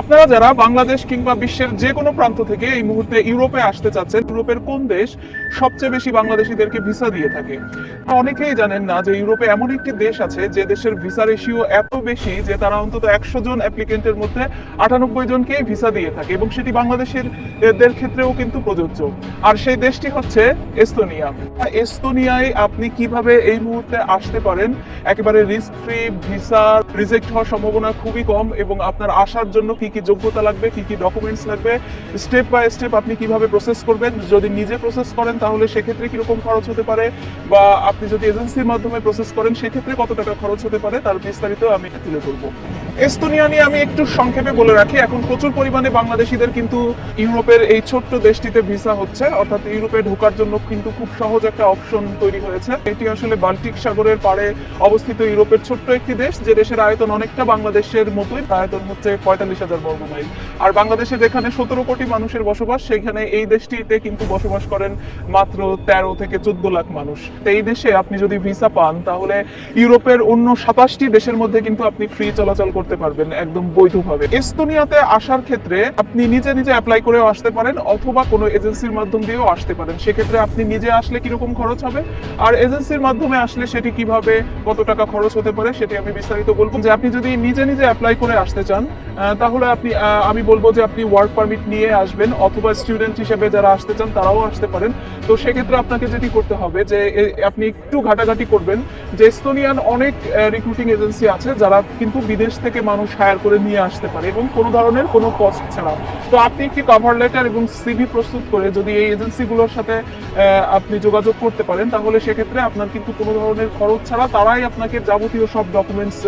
আপনারা যারা বাংলাদেশ কিংবা বিশ্বের যে কোনো প্রান্ত থেকে এই মুহূর্তে ইউরোপে আসতে চাচ্ছেন, ইউরোপের কোন দেশ সবচেয়ে বেশি বাংলাদেশিদেরকে ভিসা দিয়ে থাকে? অনেকেই জানেন না যে ইউরোপে এমন একটি দেশ আছে যে দেশের ভিসা রেশিও এত বেশি যে তারা অন্তত একশো জন অ্যাপ্লিকেন্টের মধ্যে আটানব্বই জনকেই ভিসা দিয়ে থাকে এবং সেটি বাংলাদেশের এদের ক্ষেত্রেও কিন্তু প্রযোজ্য। আর সেই দেশটি হচ্ছে এস্তোনিয়া। এস্তোনিয়ায় আপনি কীভাবে এই মুহূর্তে আসতে পারেন? একেবারে রিস্ক ফ্রি ভিসা রিজেক্ট হওয়ার সম্ভাবনা খুবই কম এবং আপনার আসার জন্য কি কি যোগ্যতা লাগবে, কি কি ডকুমেন্টস লাগবে স্টেপ বাই স্টেপ আপনি কীভাবে প্রসেস করবেন, যদি নিজে প্রসেস করেন তাহলে সেক্ষেত্রে কীরকম খরচ হতে পারে, বা আপনি যদি এজেন্সির মাধ্যমে প্রসেস করেন সেক্ষেত্রে কত টাকা খরচ হতে পারে, তার বিস্তারিত আমি তুলে ধরবো। এস্তোনিয়া নিয়ে আমি একটু সংক্ষেপে বলে রাখি, এখন প্রচুর পরিমাণে বাংলাদেশিদের কিন্তু ইউরোপের এই ছোট্ট দেশটিতে ভিসা হচ্ছে, অর্থাৎ ইউরোপে ঢোকার জন্য কিন্তু খুব সহজ একটা অপশন তৈরি হয়েছে। এটি আসলে বাল্টিক সাগরের পাড়ে অবস্থিত ইউরোপের ছোট্ট একটি দেশ, যে দেশের আয়তন অনেকটা বাংলাদেশের মতোই আয়তন হচ্ছে পঁয়তাল্লিশ বর্গ মাইল। আর বাংলাদেশে যেখানে সতেরো কোটি মানুষের বসবাস সেখানে এই দেশটিতে কিন্তু বসবাস করেন মাত্র তেরো থেকে চোদ্দ লাখ মানুষ। এই দেশে আপনি যদি ভিসা পান তাহলে ইউরোপের অন্য সাতাশটি দেশের মধ্যে কিন্তু আপনি ফ্রি চলাচল করতে পারবেন একদম বৈধভাবে। এস্তোনিয়াতে আসার ক্ষেত্রে আপনি নিজে নিজে অ্যাপ্লাই করেও আসতে পারেন অথবা কোনো এজেন্সির মাধ্যম দিয়েও আসতে পারেন। সেক্ষেত্রে আপনি নিজে আসলে কীরকম খরচ হবে? আর এজেন্সির মাধ্যমে আসলে সেটি কীভাবে কত টাকা খরচ হতে পারে সেটি আমি বিস্তারিত বলব। যে আপনি যদি নিজে নিজে অ্যাপ্লাই করে আসতে চান আহ, তাহলে আপনি আমি বলব যে আপনি ওয়ার্ক পারমিট নিয়ে আসবেন অথবা স্টুডেন্ট হিসেবে যারা আসতে চান তারাও আসতে পারেন। তো সেক্ষেত্রে আপনাকে যেটি করতে হবে যে আপনি একটু ঘাটাঘাটি করবেন। যে এস্তোনিয়ান অনেক রিক্রুটিং এজেন্সি আছে যারা কিন্তু বিদেশ থেকে মানুষ হায়ার করে নিয়ে আসতে পারে এবং কোনো ধরনের কোনো কস্ট ছাড়া। তো আপনি একটি কভার লেটার এবং সিভি প্রস্তুত করে যদি এই এজেন্সিগুলোর সাথে আপনি যোগাযোগ করতে পারেন, তাহলে সেক্ষেত্রে আপনার কিন্তু কোনো ধরনের খরচ ছাড়া তারাই আপনাকে যাবতীয় সব ডকুমেন্টস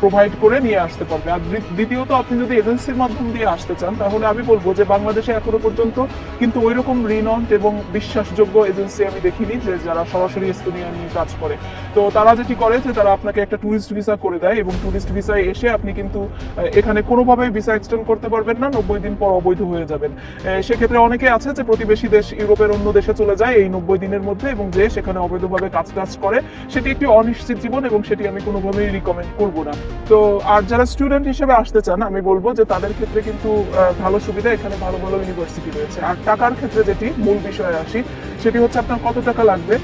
প্রোভাইড করে নিয়ে আসতে পারবে। আর দ্বিতীয়ত, আপনি যদি এজেন্সির মাধ্যম দিয়ে আসতে চান, তাহলে আমি বলব যে বাংলাদেশে এখনও পর্যন্ত কিন্তু ওই রকম রিনন্ট এবং বিশ্বাসযোগ্য এজেন্সি আমি দেখিনি যে যারা সরাসরি এস্তোনিয়া নিয়ে কাজ করে। তো তারা যেটি করে যে তারা আপনাকে একটা ট্যুরিস্ট ভিসা করে দেয় এবং ট্যুরিস্ট ভিসায় এসে আপনি কিন্তু এখানে কোনোভাবেই ভিসা এক্সটেন্ড করতে পারবেন না, নব্বই দিন পর অবৈধ হয়ে যাবেন। সেক্ষেত্রে অনেকে আছে যে প্রতিবেশী দেশ ইউরোপের অন্য দেশে চলে যায় এই নব্বই দিনের মধ্যে এবং যে সেখানে অবৈধভাবে কাজ টাজ করে, সেটি একটি অনিশ্চিত জীবন এবং সেটি আমি কোনোভাবেই রিকমেন্ড করব না তো আর যারা স্টুডেন্ট হিসেবে আসতে চান, আমি বলব যে তাদের ক্ষেত্রে কিন্তু ভালো সুবিধা, এখানে ভালো ভালো ইউনিভার্সিটি রয়েছে। আর টাকার ক্ষেত্রে যেটি মূল বিষয়ে আসি, সেটি হচ্ছে আপনার কত টাকা লাগবে?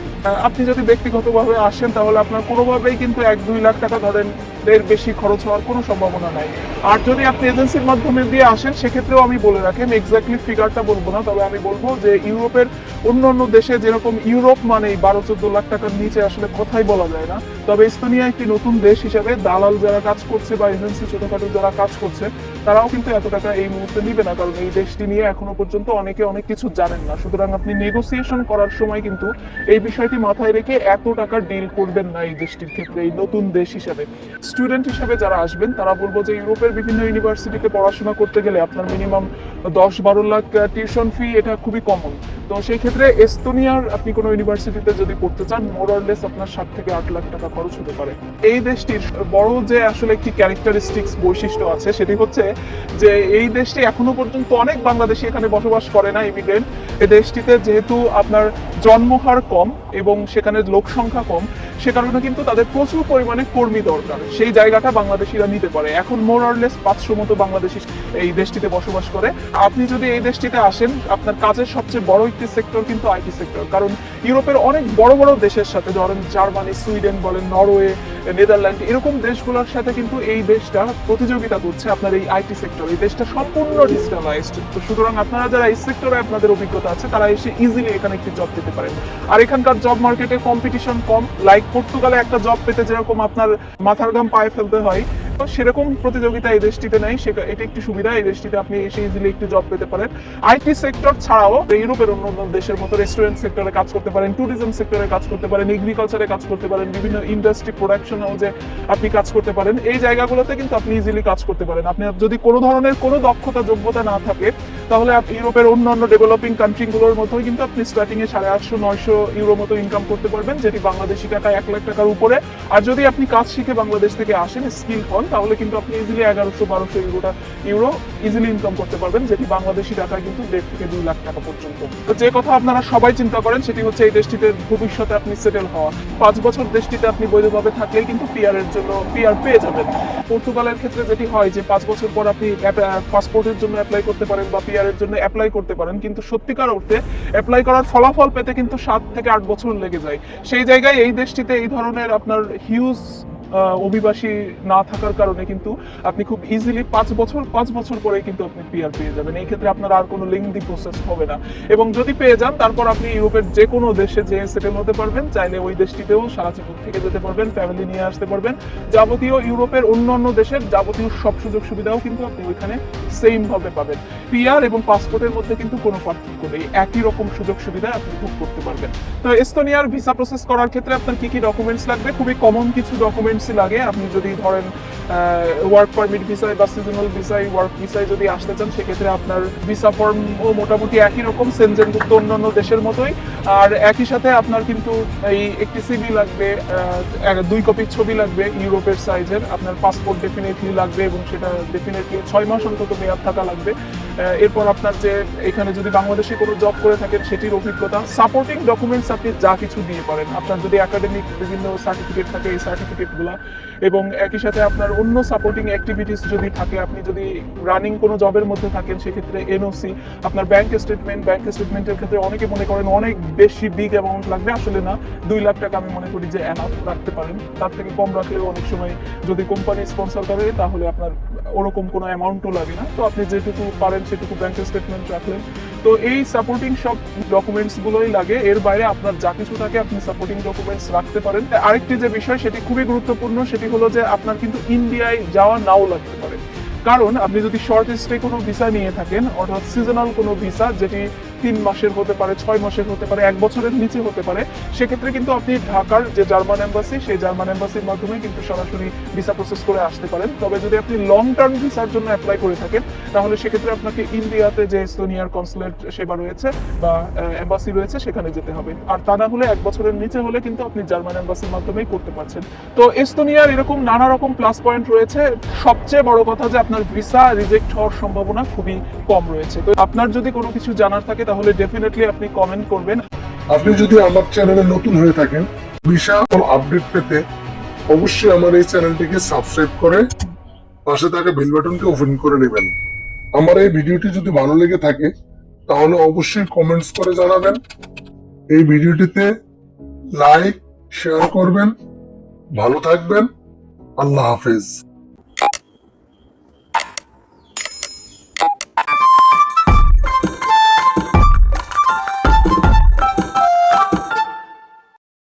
আপনি যদি ব্যক্তিগতভাবে আসেন, তাহলে আপনার কোনোভাবেই কিন্তু এক দুই লাখ টাকা ধরেন এর বেশি খরচ হওয়ার কোনো সম্ভাবনা নাই। আর যদি আপনি এজেন্সির মাধ্যমে দিয়ে আসেন, সেক্ষেত্রেও আমি বলে রাখেন এক্স্যাক্টলি ফিগারটা বলব না, তবে আমি বলব যে ইউরোপের অন্য অন্য দেশে যেরকম ইউরোপ মানেই বারো চোদ্দ লাখ টাকার নিচে আসলে কথাই বলা যায় না। তবে ইস্তোনিয়া একটি নতুন দেশ হিসেবে দালাল যারা কাজ করছে বা এজেন্সি ছোটখাটো যারা কাজ করছে তারাও কিন্তু এত টাকা এই মুহূর্তে নিবে না, কারণ এই দেশটি নিয়ে এখনও পর্যন্ত অনেকে অনেক কিছু জানেন না। সুতরাং আপনি নেগোসিয়েশন করার সময় কিন্তু এই বিষয়টি মাথায় রেখে এত টাকা ডিল করবেন না এই দেশটির ক্ষেত্রে, এই নতুন দেশ হিসেবে। স্টুডেন্ট হিসেবে যারা আসবেন, তারা বলব যে ইউরোপের বিভিন্ন ইউনিভার্সিটিতে পড়াশোনা করতে গেলে আপনার মিনিমাম দশ বারো লাখ টিউশন ফি এটা খুবই কমন তো সেই ক্ষেত্রে এস্তোনিয়ার আপনি কোনো ইউনিভার্সিটিতে যদি পড়তে চান মোরলেস আপনার সাত থেকে আট লাখ টাকা খরচ হতে পারে। এই দেশটির বড় যে আসলে একটি ক্যারেক্টারিস্টিক্স বৈশিষ্ট্য আছে, সেটি হচ্ছে যে এই দেশটি এখনও পর্যন্ত অনেক বাংলাদেশি এখানে বসবাস করে না ইমিগ্রেন্ট এই দেশটিতে যেহেতু আপনার জন্মহার কম এবং সেখানে লোক সংখ্যা কম, সে কারণে কিন্তু তাদের প্রচুর পরিমাণে কর্মী দরকার। সেই জায়গাটা বাংলাদেশিরা নিতে পারে। এখন মোর অরলেস পাঁচশো মতো বাংলাদেশি এই দেশটিতে বসবাস করে। আপনি যদি এই দেশটিতে আসেন, আপনার কাজের সবচেয়ে বড় একটি সেক্টর কিন্তু আইটি সেক্টর কারণ ইউরোপের অনেক বড় বড় দেশের সাথে, ধরেন জার্মানি, সুইডেন বলেন, নরওয়ে, নেদারল্যান্ড, এরকম দেশগুলোর সাথে কিন্তু এই দেশটা প্রতিযোগিতা করছে আপনার এই আইটি সেক্টর এই দেশটা সম্পূর্ণ ডিজিটালাইজড তো সুতরাং আপনারা যারা এই সেক্টরে আপনাদের অভিজ্ঞতা আছে, তারা এসে ইজিলি এখানে একটি জব পেতে পারেন আর এখানকার জব মার্কেটে কম্পিটিশন কম। লাইক পর্তুগালে একটা জব পেতে যেরকম আপনার মাথার ঘাম পায়ে ফেলতে হয় সেরকম প্রতিযোগিতা এই দেশটিতে নেই। সেটা এটা একটি সুবিধা, এই দেশটিতে আপনি এসে ইজিলি একটি জব পেতে পারেন। আইটি সেক্টর ছাড়াও ইউরোপের অন্য অন্য দেশের মতো রেস্টুরেন্ট সেক্টরে কাজ করতে পারেন ট্যুরিজম সেক্টরে কাজ করতে পারেন এগ্রিকালচারে কাজ করতে পারেন, বিভিন্ন ইন্ডাস্ট্রি প্রোডাকশন হাউসে আপনি কাজ করতে পারেন। এই জায়গাগুলোতে কিন্তু আপনি ইজিলি কাজ করতে পারেন। আপনি যদি কোনো ধরনের কোনো দক্ষতা, যোগ্যতা না থাকে, তাহলে আপনি ইউরোপের অন্যান্য ডেভেলপিং কান্ট্রিগুলোর মতোই কিন্তু আপনি স্টার্টিং এ সাড়ে আটশো, নয়শো ইউরো মতো ইনকাম করতে পারবেন, যেটি বাংলাদেশি টাকা এক লাখ টাকার উপরে। আর যদি আপনি কাজ শিখে বাংলাদেশ থেকে আসেন স্কিল হন তাহলে কিন্তু আপনি ইজিলি এগারোশো বারোশো ইউরোটা, ইউরো ইজিলি ইনকাম করতে পারবেন। যেটি বাংলাদেশি টাকা কিন্তু দেড় থেকে দুই লাখ টাকা পর্যন্ত। তো যে কথা আপনারা সবাই চিন্তা করেন, সেটি হচ্ছে এই দেশটিতে ভবিষ্যতে আপনি সেটেল হওয়া। পাঁচ বছর দেশটিতে আপনি বৈধভাবে থাকলেই কিন্তু পিআর এর জন্য পিআর পেয়ে যাবেন। পর্তুগালের ক্ষেত্রে যেটি হয় যে, পাঁচ বছর পর আপনি পাসপোর্টের জন্য অ্যাপ্লাই করতে পারেন বা পিআর এর জন্য অ্যাপ্লাই করতে পারেন। কিন্তু সত্যিকার অর্থে অ্যাপ্লাই করার ফলাফল পেতে কিন্তু সাত থেকে আট বছর লেগে যায়। সেই জায়গায় এই দেশটিতে এই ধরনের আপনার হিউজ অভিবাসী না থাকার কারণে কিন্তু আপনি খুব ইজিলি পাঁচ বছর পাঁচ বছর পরে কিন্তু আপনি পিআর পেয়ে যাবেন। এই ক্ষেত্রে আপনার আর কোনো লিঙ্কদি প্রসেস হবে না। এবং যদি পেয়ে যান, তারপর আপনি ইউরোপের যে কোনো দেশে যে সেটেল হতে পারবেন, চাইলে ওই দেশটিতেও সারা জীবন থেকে যেতে পারবেন ফ্যামিলি নিয়ে আসতে পারবেন। যাবতীয় ইউরোপের অন্যান্য দেশের যাবতীয় সব সুযোগ সুবিধাও কিন্তু আপনি ওইখানে সেম ভাবে পাবেন। পিআর এবং পাসপোর্টের মধ্যে কিন্তু কোনো পার্থক্য নেই। একই রকম সুযোগ সুবিধা আপনি ভোগ করতে পারবেন। তো এস্তোনিয়ার ভিসা প্রসেস করার ক্ষেত্রে আপনার কি কি ডকুমেন্টস লাগবে? খুবই কমন কিছু ডকুমেন্টসই লাগে, আপনি যদি ধরেন ওয়ার্ক পারমিট ভিসায় বা সিজনাল ভিসায় ওয়ার্ক ভিসায় যদি আসতে চান, সেক্ষেত্রে আপনার ভিসা ফর্মও মোটামুটি একই রকম সেনজেনভুক্ত অন্যান্য দেশের মতোই। আর একই সাথে আপনার কিন্তু এই একটি সিভি লাগবে দুই কপি ছবি লাগবে ইউরোপের সাইজের আপনার পাসপোর্ট ডেফিনেটলি লাগবে এবং সেটা ডেফিনেটলি ছয় মাস অন্তত মেয়াদ থাকা লাগবে। এরপর আপনার যে এখানে যদি বাংলাদেশে কোনো জব করে থাকেন, সেটির অভিজ্ঞতা সাপোর্টিং ডকুমেন্টস আপনি যা কিছু দিয়ে পারেন। আপনার যদি একাডেমিক বিভিন্ন সার্টিফিকেট থাকে, এই সার্টিফিকেটগুলো এবং একই সাথে আপনার অন্য সাপোর্টিং অ্যাক্টিভিটিস যদি থাকে, আপনি যদি রানিং কোনো জবের মধ্যে থাকেন, সেক্ষেত্রে এনওসি আপনার ব্যাংক স্টেটমেন্ট ব্যাংক স্টেটমেন্টের ক্ষেত্রে অনেকে মনে করেন অনেক বেশি বিগ অ্যামাউন্ট লাগবে। আসলে না, দুই লাখ টাকা আমি মনে করি যে অ্যানাফ রাখতে পারেন। তার থেকে কম রাখলেও অনেক সময় যদি কোম্পানি স্পন্সর করে, তাহলে আপনার ওরকম কোনো অ্যামাউন্টও লাগে না। তো আপনি যেটুকু পারেন সেটুকু ব্যাংকের স্টেটমেন্ট রাখলেন। তো এই সাপোর্টিং সব ডকুমেন্টস গুলোই লাগে। এর বাইরে আপনার যা কিছু থাকে আপনি সাপোর্টিং ডকুমেন্টস রাখতে পারেন। আরেকটি যে বিষয়, সেটি খুবই গুরুত্বপূর্ণ, সেটি হলো যে আপনার কিন্তু ইন্ডিয়ায় যাওয়া নাও লাগতে পারে। কারণ আপনি যদি শর্ট স্টে কোনো ভিসা নিয়ে থাকেন, অর্থাৎ সিজনাল কোনো ভিসা যেটি তিন মাসের হতে পারে, ছয় মাসের হতে পারে, এক বছরের নিচে হতে পারে। সেক্ষেত্রে কিন্তু আপনি ঢাকার যে জার্মান এম্বাসি, সেই জার্মান এম্বাসির মাধ্যমে কিন্তু সরাসরি ভিসা প্রসেস করে আসতে পারেন। তবে যদি আপনি লং টার্ম ভিসার জন্য অ্যাপ্লাই করে থাকেন, তাহলে সেক্ষেত্রে আপনাকে ইন্ডিয়াতে যে এস্তোনিয়ার কনসুলেট সেবা রয়েছে বা এম্বাসি রয়েছে, সেখানে যেতে হবে। আর তা না হলে এক বছরের নিচে হলে কিন্তু আপনি জার্মান এম্বাসির মাধ্যমেই করতে পারছেন। তো এস্তোনিয়ার এরকম নানা রকম প্লাস পয়েন্ট রয়েছে। সবচেয়ে বড় কথা যে আপনার ভিসা রিজেক্ট হওয়ার সম্ভাবনা খুবই কম রয়েছে। তো আপনার যদি কোনো কিছু জানার থাকে তাহলে ডেফিনেটলি আপনি কমেন্ট করবেন। আপনি যদি আমার চ্যানেলে নতুন হয়ে থাকেন, বিশাল আপডেট পেতে অবশ্যই আমার এই চ্যানেলটিকে সাবস্ক্রাইব করে পাশে থাকা বেল বাটনকে ওপেন করে নেবেন। আমার এই ভিডিওটি যদি ভালো লেগে থাকে, তাহলে অবশ্যই কমেন্টস করে জানাবেন। এই ভিডিওটিতে লাইক শেয়ার করবেন। ভালো থাকবেন। আল্লাহ হাফেজ।